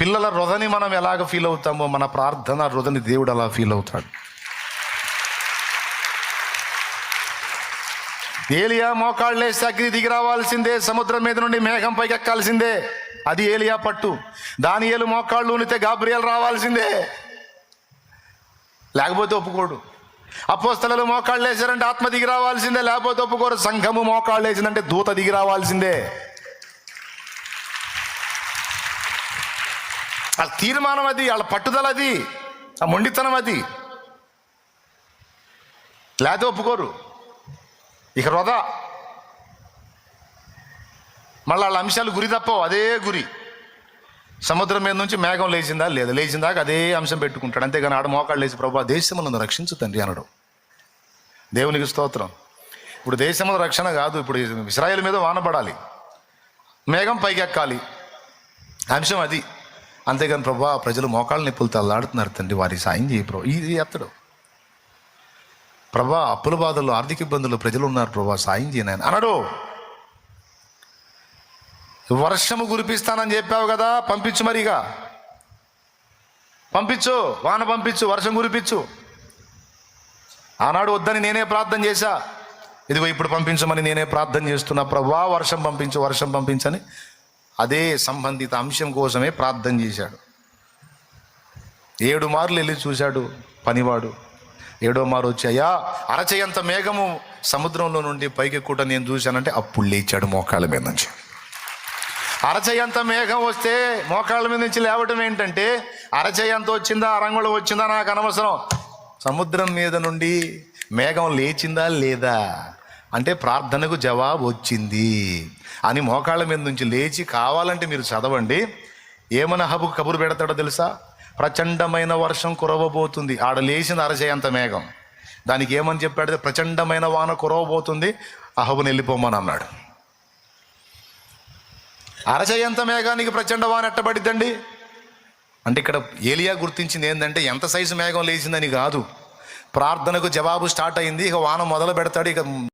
పిల్లల హృదని మనం ఎలాగ ఫీల్ అవుతామో మన ప్రార్థన హృదని దేవుడు అలా ఫీల్ అవుతాడు. ఏలియా మోకాళ్ళు అగ్ని దిగి రావాల్సిందే సముద్రం మీద నుండి మేఘం పైకి ఎక్కాల్సిందే. అది ఏలియా పట్టు. దానియేలు మోకాళ్ళు ఉనితే గాబ్రియల్ రావాల్సిందే. లేకపోతే ఒప్పుకోడు. అపోస్తలలు మోకాళ్ళు వేసారంటే ఆత్మ దిగి రావాల్సిందే లేకపోతే ఒప్పుకోరు. సంఘము మోకాళ్ళు వేసిందంటే దూత దిగి రావాల్సిందే. వాళ్ళ తీర్మానం అది వాళ్ళ పట్టుదల అది ఆ మొండితనం అది. లేకపోతే ఒప్పుకోరు. ఇక వృధా మళ్ళీ వాళ్ళ అంశాలు గురి తప్పవు అదే గురి. సముద్రం మీద నుంచి మేఘం లేచిందా? లేదా. లేచిందాక అదే అంశం పెట్టుకుంటాడు. అంతేగాని ఆడ మోకాళ్ళు లేచి ప్రభా దేశములను రక్షించు తండ్రి అనడు. దేవునికి స్తోత్రం. ఇప్పుడు దేశంలో రక్షణ కాదు ఇప్పుడు ఇస్రాయేల్ మీద వానపడాలి మేఘం పైకెక్కాలి. అంశం అది. అంతేగాని ప్రభా ప్రజలు మోకాళ్ళ నొప్పులతో తల్లాడుతున్నారు తండ్రి వారి సాయం చేయి ప్రభా. ఇది అతడు. ప్రభా అప్పుల బాధల్లో ఆర్థిక ఇబ్బందులు ప్రజలు ఉన్నారు ప్రభా సాయం చేయను ఆయన అనడు. వర్షము కురిపిస్తానని చెప్పావు కదా పంపించు మరిగా. పంపించు వాన పంపించు వర్షం కురిపించు. ఆనాడు వద్దని నేనే ప్రార్థన చేశా. ఇదిగో ఇప్పుడు పంపించమని నేనే ప్రార్థన చేస్తున్నా. ప్రభా వర్షం పంపించు వర్షం పంపించని అదే సంబంధిత అంశం కోసమే ప్రార్థన చేశాడు. ఏడు మార్లు వెళ్ళి చూశాడు పనివాడు. ఏడో మారు వచ్చి అయ్యా అరచేయంత మేఘము సముద్రంలో నుండి పైకి కూడా నేను చూశానంటే అప్పుడు లేచాడు మోకాళ్ళ మీద నుంచి. అరచేయంత మేఘం వస్తే మోకాళ్ళ మీద నుంచి లేవటం ఏంటంటే అరచేయంత వచ్చిందా అరంగుళం వచ్చిందా నాకు అనవసరం. సముద్రం మీద నుండి మేఘం లేచిందా లేదా? అంటే ప్రార్థనకు జవాబు వచ్చింది అని మోకాళ్ళ మీద నుంచి లేచి కావాలంటే మీరు చదవండి. ఏమైనా హబుకు కబురు పెడతాడో తెలుసా? ప్రచండమైన వర్షం కురవబోతుంది. ఆడ లేచిన అరచేయంత మేఘం. దానికి ఏమని చెప్పాడు? ప్రచండమైన వాన కురవబోతుంది. అహబుని వెళ్ళిపోమని అన్నాడు. అరచేయంత మేఘానికి ప్రచండ వాన ఎట్టబడిద్దండి? అంటే ఇక్కడ ఏలియా గుర్తించింది ఏంటంటే ఎంత సైజు మేఘం లేచిందని కాదు. ప్రార్థనకు జవాబు స్టార్ట్ అయింది. ఇక వాన మొదలు పెడతాడు. ఇక